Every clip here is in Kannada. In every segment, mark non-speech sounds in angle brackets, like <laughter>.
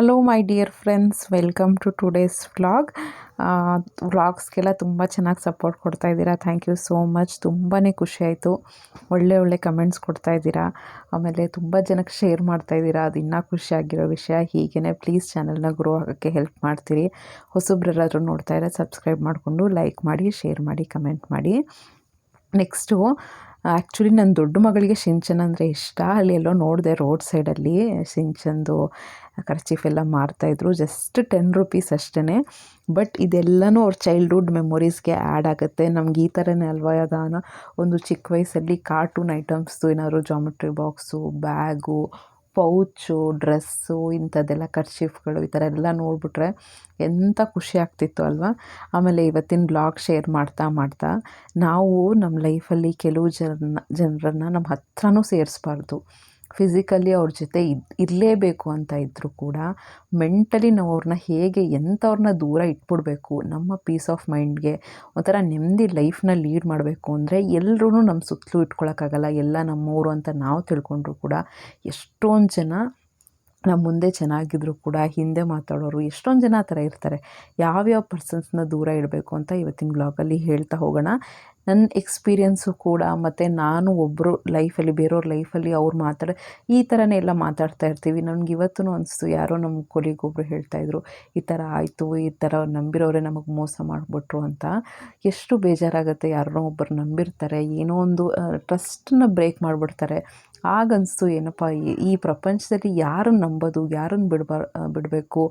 Hello my dear friends welcome to today's vlog ವ್ಲಾಗ್ಸ್ಗೆಲ್ಲ ತುಂಬ ಚೆನ್ನಾಗಿ ಸಪೋರ್ಟ್ ಕೊಡ್ತಾ ಇದ್ದೀರಾ? ಥ್ಯಾಂಕ್ ಯು ಸೋ ಮಚ್ ತುಂಬಾ ಖುಷಿ ಆಯಿತು. ಒಳ್ಳೆ ಒಳ್ಳೆ ಕಮೆಂಟ್ಸ್ ಕೊಡ್ತಾ ಇದ್ದೀರಾ? ಆಮೇಲೆ ತುಂಬ ಜನಕ್ಕೆ ಶೇರ್ ಮಾಡ್ತಾ ಇದ್ದೀರಾ? ಅದು ಇನ್ನೂ ಖುಷಿಯಾಗಿರೋ ವಿಷಯ. ಹೀಗೇ ಪ್ಲೀಸ್ ಚಾನಲ್ನ ಗ್ರೋ ಆಗೋಕ್ಕೆ ಹೆಲ್ಪ್ ಮಾಡ್ತೀರಿ. ಹೊಸಬ್ರೆಲ್ಲಾದರೂ ನೋಡ್ತಾ ಇರೋ ಸಬ್ಸ್ಕ್ರೈಬ್ ಮಾಡಿಕೊಂಡು ಲೈಕ್ ಮಾಡಿ ಶೇರ್ ಮಾಡಿ ಕಮೆಂಟ್ ಮಾಡಿ. ನೆಕ್ಸ್ಟು ಆ್ಯಕ್ಚುಲಿ ನನ್ನ ದೊಡ್ಡ ಮಗಳಿಗೆ ಸಿಂಚನ್ ಅಂದರೆ ಇಷ್ಟ. ಅಲ್ಲಿ ಎಲ್ಲೋ ನೋಡಿದೆ ರೋಡ್ ಸೈಡಲ್ಲಿ ಸಿಂಚನದು ಕರ್ಚೀಫ್ ಎಲ್ಲ ಮಾರ್ತಾಯಿದ್ರು ಜಸ್ಟ್ ಟೆನ್ ರುಪೀಸ್ ಅಷ್ಟೇ ಬಟ್ ಇದೆಲ್ಲನೂ ಅವ್ರ ಚೈಲ್ಡ್ಹುಡ್ ಮೆಮೊರೀಸ್ಗೆ ಆ್ಯಡ್ ಆಗುತ್ತೆ. ನಮ್ಗೆ ಈ ಥರನೇ ಅಲ್ವಾ ಒಂದು ಚಿಕ್ಕ ವಯಸ್ಸಲ್ಲಿ ಕಾರ್ಟೂನ್ ಐಟಮ್ಸ್ದು ಏನಾದ್ರು geometry box bag pouch, dress, ಇಂಥದ್ದೆಲ್ಲ ಕರ್ಚೀಫ್ಗಳು ಈ ಥರ ಎಲ್ಲ ನೋಡಿಬಿಟ್ರೆ ಎಂಥ ಖುಷಿ ಆಗ್ತಿತ್ತು ಅಲ್ವಾ? ಆಮೇಲೆ ಇವತ್ತಿನ ಬ್ಲಾಗ್ ಶೇರ್ ಮಾಡ್ತಾ ಮಾಡ್ತಾ ನಾವು ನಮ್ಮ ಲೈಫಲ್ಲಿ ಕೆಲವು ಜನ, ಜನರನ್ನು ನಮ್ಮ ಹತ್ರನೂ ಸೇರಿಸ್ಬಾರ್ದು. ಫಿಸಿಕಲಿ ಅವ್ರ ಜೊತೆ ಇದ್, ಇರಲೇಬೇಕು ಅಂತ ಇದ್ದರೂ ಕೂಡ ಮೆಂಟಲಿ ನಾವು ಅವ್ರನ್ನ ಹೇಗೆ ಎಂಥವ್ರನ್ನ ದೂರ ಇಟ್ಬಿಡ್ಬೇಕು, ನಮ್ಮ ಪೀಸ್ ಆಫ್ ಮೈಂಡ್ಗೆ ಒಂಥರ ನೆಮ್ಮದಿ ಲೈಫ್ನ ಲೀಡ್ ಮಾಡಬೇಕು ಅಂದರೆ ಎಲ್ಲರೂ ನಮ್ಮ ಸುತ್ತಲೂ ಇಟ್ಕೊಳಕ್ಕಾಗಲ್ಲ, ಎಲ್ಲ ನಮ್ಮವರು ಅಂತ ನಾವು ತಿಳ್ಕೊಂಡ್ರು ಕೂಡ ಎಷ್ಟೊಂದು ಜನ ನಮ್ಮ ಮುಂದೆ ಚೆನ್ನಾಗಿದ್ರು ಕೂಡ, ಹಿಂದೆ ಮಾತಾಡೋರು ಎಷ್ಟೊಂದು ಜನ ಆ ಥರ ಇರ್ತಾರೆ. ಯಾವ್ಯಾವ ಪರ್ಸನ್ಸ್ನ ದೂರ ಇಡಬೇಕು ಅಂತ ಇವತ್ತಿನ ಬ್ಲಾಗಲ್ಲಿ ಹೇಳ್ತಾ ಹೋಗೋಣ. ನನ್ನ ಎಕ್ಸ್ಪೀರಿಯೆನ್ಸು ಕೂಡ ಮತ್ತು ನಾನು ಒಬ್ಬರು ಲೈಫಲ್ಲಿ ಬೇರೆಯವ್ರ ಲೈಫಲ್ಲಿ ಅವ್ರು ಮಾತಾಡೋ, ಈ ಥರನೇ ಎಲ್ಲ ಮಾತಾಡ್ತಾ ಇರ್ತೀವಿ. ನನಗೆ ಇವತ್ತೂ ಅನಿಸ್ತು, ಯಾರೋ ನಮ್ಮ ಕೊಲಿಗೊಬ್ಬರು ಹೇಳ್ತಾಯಿದ್ರು ಈ ಥರ ಆಯಿತು, ಈ ಥರ ನಂಬಿರೋರೆ ನಮಗೆ ಮೋಸ ಮಾಡಿಬಿಟ್ರು ಅಂತ. ಎಷ್ಟು ಬೇಜಾರಾಗುತ್ತೆ, ಯಾರನ್ನೋ ಒಬ್ಬರು ನಂಬಿರ್ತಾರೆ, ಏನೋ ಒಂದು ಟ್ರಸ್ಟನ್ನ ಬ್ರೇಕ್ ಮಾಡಿಬಿಡ್ತಾರೆ. ಆಗನ್ನಿಸ್ತು ಏನಪ್ಪ, ಈ ಪ್ರಪಂಚದಲ್ಲಿ ಯಾರನ್ನು ನಂಬೋದು ಯಾರನ್ನು ಬಿಡಬಾರ್ ಬಿಡಬೇಕು?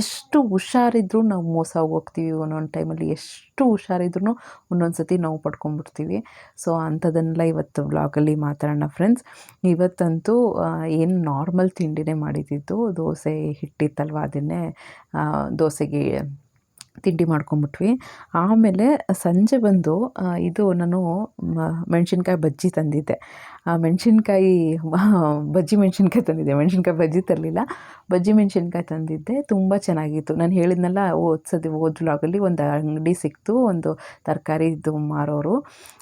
ಎಷ್ಟು ಹುಷಾರಿದ್ರೂ ನಾವು ಮೋಸ ಹೋಗ್ತೀವಿ ಒಂದೊಂದು ಟೈಮಲ್ಲಿ ಎಷ್ಟು ಹುಷಾರಿದ್ರೂ ಒಂದೊಂದು ಸತಿ ನೋವು ಪಡ್ಕೊಂಡ್ಬಿಡ್ತೀವಿ ಸೊ ಅಂಥದ್ದನ್ನೆಲ್ಲ ಇವತ್ತು ಬ್ಲಾಗಲ್ಲಿ ಮಾತಾಡೋಣ ಫ್ರೆಂಡ್ಸ್ ಇವತ್ತಂತೂ ಏನು ನಾರ್ಮಲ್ ತಿಂಡಿನೇ ಮಾಡಿದ್ದಿದ್ದು, ದೋಸೆ ಹಿಟ್ಟಿತ್ತಲ್ವ ಅದನ್ನೇ ದೋಸೆಗೆ ತಿಂಡಿ ಮಾಡ್ಕೊಂಬಿಟ್ವಿ. ಆಮೇಲೆ ಸಂಜೆ ಬಂದು ಇದು ನಾನು ಮೆಣಸಿನ್ಕಾಯಿ ಬಜ್ಜಿ ತಂದಿದ್ದೆ. ಮೆಣಸಿನ್ಕಾಯಿ ಬಜ್ಜಿ ಮೆಣಸಿನ್ಕಾಯಿ ತಂದಿದ್ದೆ. ಮೆಣಸಿನ್ಕಾಯಿ ಬಜ್ಜಿ ತರಲಿಲ್ಲ. ಬಜ್ಜಿ ಮೆಣಸಿನ್ಕಾಯಿ ತಂದಿದ್ದೆ. ತುಂಬ ಚೆನ್ನಾಗಿತ್ತು. ನಾನು ಹೇಳಿದ್ನಲ್ಲ ಓದ್ಸೋದು ಓದ್ ವ್ಲಾಗಲ್ಲಿ ಒಂದು ಅಂಗಡಿ ಸಿಕ್ತು, ಒಂದು ತರಕಾರಿದು ಮಾರೋರು.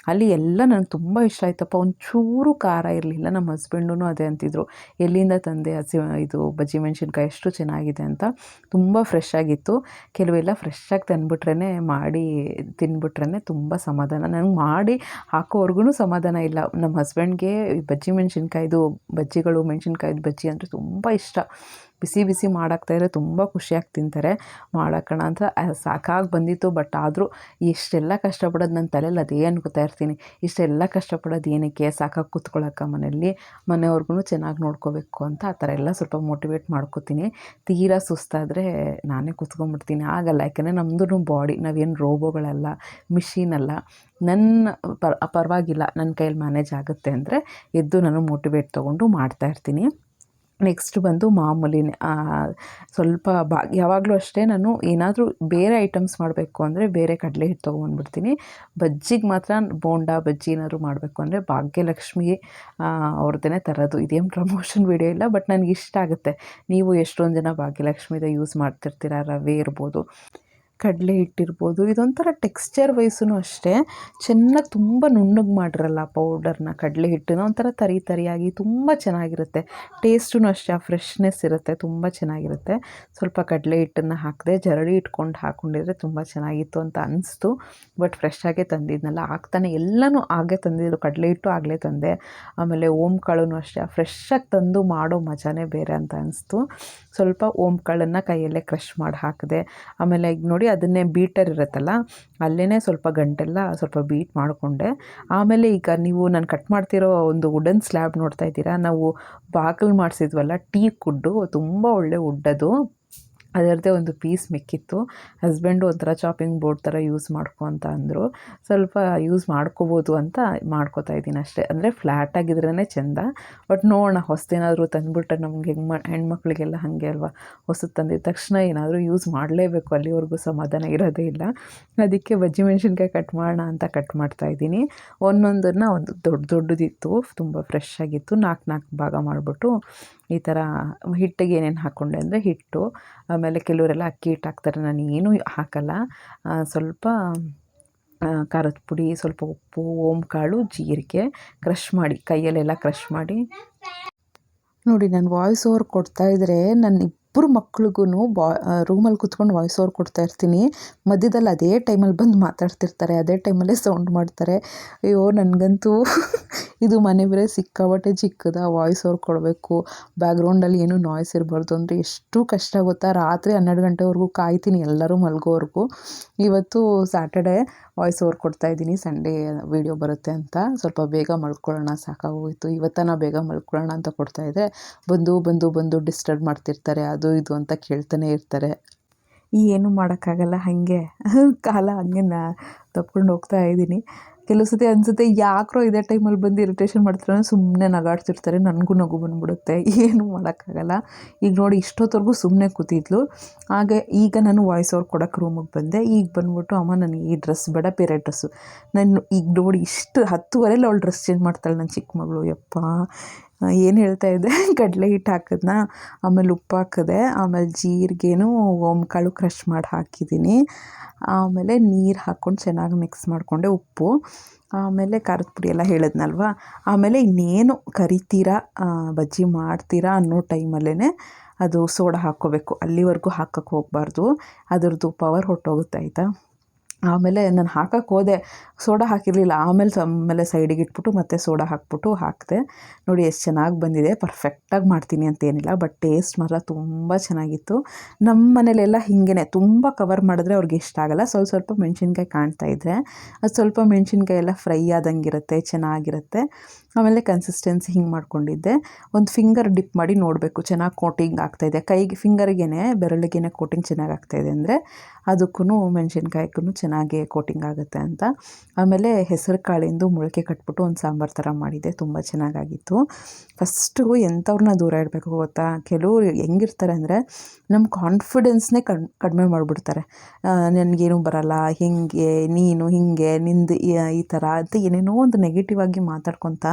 ಅಲ್ಲಿ ಎಲ್ಲ ನನಗೆ ತುಂಬ ಇಷ್ಟ ಆಯ್ತಪ್ಪ. ಒಂಚೂರು ಖಾರ ಇರಲಿಲ್ಲ. ನಮ್ಮ ಹಸ್ಬೆಂಡು ಅದೇ ಅಂತಿದ್ರು. ಎಲ್ಲಿಂದ ತಂದೆ ಹಸಿ, ಇದು ಬಜ್ಜಿ ಮೆಣಸಿನ್ಕಾಯಿ ಎಷ್ಟು ಚೆನ್ನಾಗಿದೆ ಅಂತ. ತುಂಬ ಫ್ರೆಶ್ ಆಗಿತ್ತು. ಕೆಲವೆಲ್ಲ ಫ್ರೆಶ್ಶಾಗಿ ತಂದುಬಿಟ್ರೇ ಮಾಡಿ ತಿಂದ್ಬಿಟ್ರೇ ತುಂಬ ಸಮಾಧಾನ. ನನಗೆ ಮಾಡಿ ಹಾಕೋವರೆಗೂ ಸಮಾಧಾನ ಇಲ್ಲ. ನಮ್ಮ ಹಸ್ಬೆಂಡ್ಗೆ ಬಜ್ಜಿ ಮೆಣಸಿನ್ಕಾಯ್ದು ಬಜ್ಜಿಗಳು ಮೆಣಸಿನ್ಕಾಯ್ದು ಬಜ್ಜಿ ಅಂದರೆ ತುಂಬ ಇಷ್ಟ. ಬಿಸಿ ಬಿಸಿ ಮಾಡಾಕ್ತಾಯಿದ್ರೆ ತುಂಬ ಖುಷಿಯಾಗಿ ತಿಂತಾರೆ. ಮಾಡೋಕ್ಕಣ ಅಂತ ಸಾಕಾಗಿ ಬಂದಿತ್ತು, ಬಟ್ ಆದರೂ ಇಷ್ಟೆಲ್ಲ ಕಷ್ಟಪಡೋದು ನನ್ನ ತಲೆಯಲ್ಲಿ ಅದೇ ಅನ್ಕೋತಾ ಇರ್ತೀನಿ. ಇಷ್ಟೆಲ್ಲ ಕಷ್ಟಪಡೋದು ಏನಕ್ಕೆ? ಸಾಕಾಗಿ ಕೂತ್ಕೊಳ್ಳೋಕ್ಕ ಮನೆಯಲ್ಲಿ ಮನೆಯವ್ರಿಗೂ ಚೆನ್ನಾಗಿ ನೋಡ್ಕೋಬೇಕು ಅಂತ ಆ ಥರ ಎಲ್ಲ ಸ್ವಲ್ಪ ಮೋಟಿವೇಟ್ ಮಾಡ್ಕೋತೀನಿ. ತೀರಾ ಸುಸ್ತಾದರೆ ನಾನೇ ಕೂತ್ಕೊಂಡ್ಬಿಡ್ತೀನಿ ಆಗಲ್ಲ, ಯಾಕೆಂದರೆ ನಮ್ಮದು ಬಾಡಿ, ನಾವೇನು ರೋಬೋಗಳಲ್ಲ ಮಿಷಿನ್ ಅಲ್ಲ ನನ್ನ ಪರ್ ಪರವಾಗಿಲ್ಲ. ನನ್ನ ಕೈಯಲ್ಲಿ ಮ್ಯಾನೇಜ್ ಆಗುತ್ತೆ ಅಂದರೆ ಎದ್ದು ನಾನು ಮೋಟಿವೇಟ್ ತೊಗೊಂಡು ಮಾಡ್ತಾಯಿರ್ತೀನಿ ನೆಕ್ಸ್ಟ್ ಬಂದು ಮಾಮೂಲಿನೇ ಸ್ವಲ್ಪ ಬಾ, ಯಾವಾಗಲೂ ಅಷ್ಟೇ ನಾನು ಏನಾದರೂ ಬೇರೆ ಐಟಮ್ಸ್ ಮಾಡಬೇಕು ಅಂದರೆ ಬೇರೆ ಕಡಲೆ ಹಿಟ್ಟು ತೊಗೊಂಡ್ಬಿಡ್ತೀನಿ. ಬಜ್ಜಿಗೆ ಮಾತ್ರ ಬೋಂಡಾ, ಬಜ್ಜಿ ಏನಾದರೂ ಮಾಡಬೇಕು ಅಂದರೆ ಭಾಗ್ಯಲಕ್ಷ್ಮಿ ಅವ್ರದ್ದೇ ತರೋದು. ಇದೇನು ಪ್ರಮೋಷನ್ ವಿಡಿಯೋ ಇಲ್ಲ, ಬಟ್ ನನಗೆ ಇಷ್ಟ ಆಗುತ್ತೆ. ನೀವು ಎಷ್ಟೊಂದು ಜನ ಭಾಗ್ಯಲಕ್ಷ್ಮಿದ ಯೂಸ್ ಮಾಡ್ತಿರ್ತೀರ, ರವೆ ಇರ್ಬೋದು. ಕಡಲೆ ಹಿಟ್ಟಿರ್ಬೋದು, ಇದೊಂಥರ ಟೆಕ್ಸ್ಚರ್ ವೈಸೂ ಅಷ್ಟೇ. ಚೆನ್ನಾಗಿ ತುಂಬ ನುಣ್ಣಗೆ ಮಾಡಿರಲ್ಲ ಪೌಡರ್ನ ಕಡಲೆ ಹಿಟ್ಟನ್ನ. ಒಂಥರ ತರಿ ತರಿಯಾಗಿ ತುಂಬ ಚೆನ್ನಾಗಿರುತ್ತೆ. ಟೇಸ್ಟೂ ಅಷ್ಟೇ, ಆ ಫ್ರೆಶ್ನೆಸ್ ಇರುತ್ತೆ, ತುಂಬ ಚೆನ್ನಾಗಿರುತ್ತೆ. ಸ್ವಲ್ಪ ಕಡಲೆ ಹಿಟ್ಟನ್ನು ಹಾಕಿದೆ, ಜರಡಿ ಇಟ್ಕೊಂಡು ಹಾಕ್ಕೊಂಡಿದ್ರೆ ತುಂಬ ಚೆನ್ನಾಗಿತ್ತು ಅಂತ ಅನಿಸ್ತು. ಬಟ್ ಫ್ರೆಶ್ ತಂದಿದ್ನಲ್ಲ, ಆಗ್ತಾನೆ. ಎಲ್ಲನೂ ಆಗೇ ತಂದಿದ್ರು, ಕಡಲೆ ಹಿಟ್ಟು ಆಗಲೇ ತಂದೆ. ಆಮೇಲೆ ಓಮ್ ಕಾಳು ಅಷ್ಟೇ ಫ್ರೆಶ್ಶಾಗಿ ತಂದು ಮಾಡೋ ಮಜಾನೇ ಬೇರೆ ಅಂತ ಅನಿಸ್ತು. ಸ್ವಲ್ಪ ಓಮ್ ಕಾಳನ್ನು ಕೈಯಲ್ಲೇ ಕ್ರಷ್ ಮಾಡಿ ಹಾಕಿದೆ. ಆಮೇಲೆ ಈಗ ನೋಡಿ ಅದನ್ನೇ ಬೀಟರ್ ಇರುತ್ತಲ್ಲ ಅಲ್ಲೇ ಸ್ವಲ್ಪ ಗಂಟೆಲ್ಲ ಸ್ವಲ್ಪ ಬೀಟ್ ಮಾಡಿಕೊಂಡೆ. ಆಮೇಲೆ ಈಗ ನೀವು ನಾನು ಕಟ್ ಮಾಡ್ತಿರೋ ಒಂದು ವುಡನ್ ಸ್ಲ್ಯಾಬ್ ನೋಡ್ತಾ ಇದ್ದೀರಾ, ನಾವು ಬಾಗಿಲು ಮಾಡಿಸಿದ್ವಲ್ಲ, ಟೀ ಕುಡ್ಡು, ತುಂಬ ಒಳ್ಳೆ ವುಡ್ಡದು ಅದರದ್ದೇ ಒಂದು ಪೀಸ್ ಮಿಕ್ಕಿತ್ತು. ಹಸ್ಬೆಂಡು ಒಂಥರ ಚಾಪಿಂಗ್ ಬೋರ್ಡ್ ಥರ ಯೂಸ್ ಮಾಡ್ಕೊ ಅಂತ ಅಂದರು. ಸ್ವಲ್ಪ ಯೂಸ್ ಮಾಡ್ಕೋಬೋದು ಅಂತ ಮಾಡ್ಕೋತಾ ಇದ್ದೀನಿ ಅಷ್ಟೇ. ಅಂದರೆ ಫ್ಲ್ಯಾಟ್ ಆಗಿದ್ರೇ ಚೆಂದ. ಬಟ್ ನೋಡೋಣ, ಹೊಸದೇನಾದರೂ ತಂದುಬಿಟ್ರೆ ನಮ್ಗೆ ಹೆಂಗೆ ಮಾ, ಹೆಣ್ಮಕ್ಳಿಗೆಲ್ಲ ಹಾಗೆ ಅಲ್ವಾ? ಹೊಸದು ತಂದಿದ ತಕ್ಷಣ ಏನಾದರೂ ಯೂಸ್ ಮಾಡಲೇಬೇಕು. ಅಲ್ಲಿವರೆಗೂ ಸಮಾಧಾನ ಇರೋದೇ ಇಲ್ಲ. ಅದಕ್ಕೆ ಬಜ್ಜಿ ಮೆಣಸಿನ್ಕಾಯಿ ಕಟ್ ಮಾಡೋಣ ಅಂತ ಕಟ್ ಮಾಡ್ತಾ ಇದ್ದೀನಿ. ಒಂದೊಂದನ್ನು ಒಂದು ದೊಡ್ಡ, ದೊಡ್ಡದಿತ್ತು. ತುಂಬ ಫ್ರೆಶ್ ಆಗಿತ್ತು. ನಾಲ್ಕು ನಾಲ್ಕು ಭಾಗ ಮಾಡಿಬಿಟ್ಟು ಈ ಥರ ಹಿಟ್ಟಿಗೆ ಏನೇನು ಹಾಕ್ಕೊಂಡೆ ಅಂದರೆ ಹಿಟ್ಟು, ಆಮೇಲೆ ಕೆಲವರೆಲ್ಲ ಅಕ್ಕಿ ಹಿಟ್ಟು ಹಾಕ್ತಾರೆ ನಾನು ಏನೂ ಹಾಕಲ್ಲ. ಸ್ವಲ್ಪ ಖಾರದ ಪುಡಿ, ಸ್ವಲ್ಪ ಉಪ್ಪು ಓಂಕಾಳು ಜೀರಿಗೆ ಕ್ರಷ್ ಮಾಡಿ, ಕೈಯಲ್ಲೆಲ್ಲ ಕ್ರಷ್ ಮಾಡಿ. ನೋಡಿ, ನಾನು ವಾಯ್ಸ್ ಓವರ್ ಕೊಡ್ತಾ ಇದ್ದರೆ ನನ್ನ ಇಬ್ಬರು ಮಕ್ಳಿಗೂ ಬಾ ರೂಮಲ್ಲಿ ಕೂತ್ಕೊಂಡು ವಾಯ್ಸ್ ಓವರ್ ಕೊಡ್ತಾ ಇರ್ತೀನಿ. ಮಧ್ಯದಲ್ಲಿ ಅದೇ ಟೈಮಲ್ಲಿ ಬಂದು ಮಾತಾಡ್ತಿರ್ತಾರೆ. ಅದೇ ಟೈಮಲ್ಲೇ ಸೌಂಡ್ ಮಾಡ್ತಾರೆ. ಅಯ್ಯೋ, ನನಗಂತೂ <laughs> ಇದು ಮನೆ ಬೇರೆ ಸಿಕ್ಕಾಪಟ್ಟೆ ಚಿಕ್ಕದ ವಾಯ್ಸ್ ಓವರ್ ಕೊಡಬೇಕು. ಬ್ಯಾಕ್ಗ್ರೌಂಡಲ್ಲಿ ಏನೂ ನಾಯ್ಸ್ ಇರಬಾರ್ದು ಅಂದರೆ ಎಷ್ಟು ಕಷ್ಟ ಗೊತ್ತಾ? ರಾತ್ರಿ ಹನ್ನೆರಡು ಗಂಟೆವರೆಗೂ ಕಾಯ್ತೀನಿ ಎಲ್ಲರೂ ಮಲಗೋವರೆಗೂ. ಇವತ್ತು ಸ್ಯಾಟರ್ಡೇ ವಾಯ್ಸ್ ಓವರ್ ಕೊಡ್ತಾ ಇದ್ದೀನಿ. ಸಂಡೇ ವೀಡಿಯೋ ಬರುತ್ತೆ ಅಂತ. ಸ್ವಲ್ಪ ಬೇಗ ಮಲ್ಕೊಳ್ಳೋಣ, ಸಾಕಾಗೋಯಿತು. ಇವತ್ತನ ಬೇಗ ಮಲ್ಕೊಳ್ಳೋಣ ಅಂತ ಕೊಡ್ತಾ ಇದ್ದೆ ಬಂದು ಬಂದು ಬಂದು ಡಿಸ್ಟರ್ಬ್ ಮಾಡ್ತಿರ್ತಾರೆ. ಅದು, ಇದು ಅಂತ ಕೇಳ್ತಾನೆ ಇರ್ತಾರೆ. ಏನು ಮಾಡೋಕ್ಕಾಗಲ್ಲ, ಹಾಗೆ. ಕಾಲ ಹಂಗೆ ನಾ ತಪ್ಕೊಂಡು ಹೋಗ್ತಾ ಇದ್ದೀನಿ. ಕೆಲವು ಸತಿ ಅನಿಸುತ್ತೆ, ಯಾಕ್ರೋ ಇದೇ ಟೈಮಲ್ಲಿ ಬಂದು ಇರಿಟೇಷನ್ ಮಾಡ್ತಾರೆ ಸುಮ್ಮನೆ ನಗಾಡ್ತಿರ್ತಾರೆ, ನನಗೂ ನಗು ಬಂದ್ಬಿಡುತ್ತೆ. ಏನು ಮಾಡೋಕ್ಕಾಗಲ್ಲ. ಈಗ ನೋಡಿ, ಇಷ್ಟೊತ್ತವರೆಗೂ ಸುಮ್ಮನೆ ಕೂತಿದ್ಲು. ಹಾಗೆ ಈಗ ನಾನು ವಾಯ್ಸ್ ಅವ್ರು ಕೊಡೋಕೆ ರೂಮಿಗೆ ಬಂದೆ. ಈಗ ಬಂದ್ಬಿಟ್ಟು ಅಮ್ಮ ನನಗೆ ಈ ಡ್ರೆಸ್ ಬೇಡ, ಬೇರೆ ಡ್ರೆಸ್ಸು ನಾನು ಈಗ ನೋಡಿ, ಇಷ್ಟು ಹತ್ತುವರೆಲಿ ಅವಳು ಡ್ರೆಸ್ ಚೇಂಜ್ ಮಾಡ್ತಾಳೆ ನನ್ನ ಚಿಕ್ಕ ಮಗಳು ಯಪ್ಪ. ಏನು ಹೇಳ್ತಾ ಇದ್ದೆ? ಕಡಲೆ ಹಿಟ್ಟು ಹಾಕಿದ್ನ, ಆಮೇಲೆ ಉಪ್ಪು ಹಾಕಿದೆ, ಆಮೇಲೆ ಜೀರಿಗೆನೂ ಓಂಕಾಳು ಕ್ರಷ್ ಮಾಡಿ ಹಾಕಿದ್ದೀನಿ ಆಮೇಲೆ ನೀರು ಹಾಕ್ಕೊಂಡು ಚೆನ್ನಾಗಿ ಮಿಕ್ಸ್ ಮಾಡಿಕೊಂಡೆ ಉಪ್ಪು. ಆಮೇಲೆ ಖಾರದ ಪುಡಿ ಎಲ್ಲ ಹೇಳಿದ್ನಲ್ವ? ಆಮೇಲೆ ಇನ್ನೇನು ಕರಿತೀರಾ ಬಜ್ಜಿ ಮಾಡ್ತೀರಾ ಅನ್ನೋ ಟೈಮಲ್ಲೇ ಅದು ಸೋಡಾ ಹಾಕ್ಕೋಬೇಕು. ಅಲ್ಲಿವರೆಗೂ ಹಾಕಕ್ಕೆ ಹೋಗಬಾರ್ದು. ಅದರದ್ದು ಪವರ್ ಹೊಟ್ಟೋಗುತ್ತೆ ಆಯಿತಾ? ಆಮೇಲೆ ನಾನು ಹಾಕಕ್ಕೆ ಹೋದೆ. ಸೋಡಾ ಹಾಕಿರಲಿಲ್ಲ. ಆಮೇಲೆ ಆಮೇಲೆ ಸೈಡಿಗೆ ಇಟ್ಬಿಟ್ಟು ಮತ್ತೆ ಸೋಡಾ ಹಾಕ್ಬಿಟ್ಟು ಹಾಕಿದೆ. ನೋಡಿ ಎಷ್ಟು ಚೆನ್ನಾಗಿ ಬಂದಿದೆ. ಪರ್ಫೆಕ್ಟಾಗಿ ಮಾಡ್ತೀನಿ ಅಂತೇನಿಲ್ಲ ಬಟ್ ಟೇಸ್ಟ್ ಮಾತ್ರ ತುಂಬ ಚೆನ್ನಾಗಿತ್ತು. ನಮ್ಮ ಮನೇಲೆಲ್ಲ ಹಿಂಗೆ ತುಂಬ ಕವರ್ ಮಾಡಿದ್ರೆ ಅವ್ರಿಗೆ ಇಷ್ಟ ಆಗಲ್ಲ. ಸ್ವಲ್ಪ ಸ್ವಲ್ಪ ಮೆಣಸಿನ್ಕಾಯಿ ಕಾಣ್ತಾ ಇದ್ದರೆ ಅದು ಸ್ವಲ್ಪ ಮೆಣಸಿನ್ಕಾಯಿ ಎಲ್ಲ ಫ್ರೈ ಆದಂಗಿರುತ್ತೆ, ಚೆನ್ನಾಗಿರುತ್ತೆ. ಆಮೇಲೆ ಕನ್ಸಿಸ್ಟೆನ್ಸಿ ಹಿಂಗೆ ಮಾಡ್ಕೊಂಡಿದ್ದೆ. ಒಂದು ಫಿಂಗರ್ ಡಿಪ್ ಮಾಡಿ ನೋಡಬೇಕು. ಚೆನ್ನಾಗಿ ಕೋಟಿಂಗ್ ಆಗ್ತಾಯಿದೆ ಕೈಗೆ ಫಿಂಗರ್ಗೆ ಬೆರಳಿಗೇನೆ ಕೋಟಿಂಗ್ ಚೆನ್ನಾಗಿ ಆಗ್ತಾಯಿದೆ ಅಂದರೆ ಅದಕ್ಕೂ ಮೆಣಸಿನ್ಕಾಯಿಗೂ ಚೆನ್ನಾಗಿ ಕೋಟಿಂಗ್ ಆಗುತ್ತೆ ಅಂತ. ಆಮೇಲೆ ಹೆಸರು ಕಾಳಿಂದು ಮೊಳಕೆ ಕಟ್ಬಿಟ್ಟು ಒಂದು ಸಾಂಬಾರು ಥರ ಮಾಡಿದೆ, ತುಂಬ ಚೆನ್ನಾಗಾಗಿತ್ತು. ಫಸ್ಟು ಎಂಥವ್ರನ್ನ ದೂರ ಇಡಬೇಕು ಗೊತ್ತಾ? ಕೆಲವರು ಹೆಂಗಿರ್ತಾರೆ ಅಂದರೆ ನಮ್ಮ ಕಾನ್ಫಿಡೆನ್ಸ್ನೇ ಕಡ್, ಕಡಿಮೆ ಮಾಡಿಬಿಡ್ತಾರೆ. ನನಗೇನು ಬರಲ್ಲ, ಹಿಂಗೆ, ನೀನು ಹಿಂಗೆ, ನಿಂದು ಈ ಥರ ಅಂತ ಏನೇನೋ ಒಂದು ನೆಗೆಟಿವ್ ಆಗಿ ಮಾತಾಡ್ಕೊತ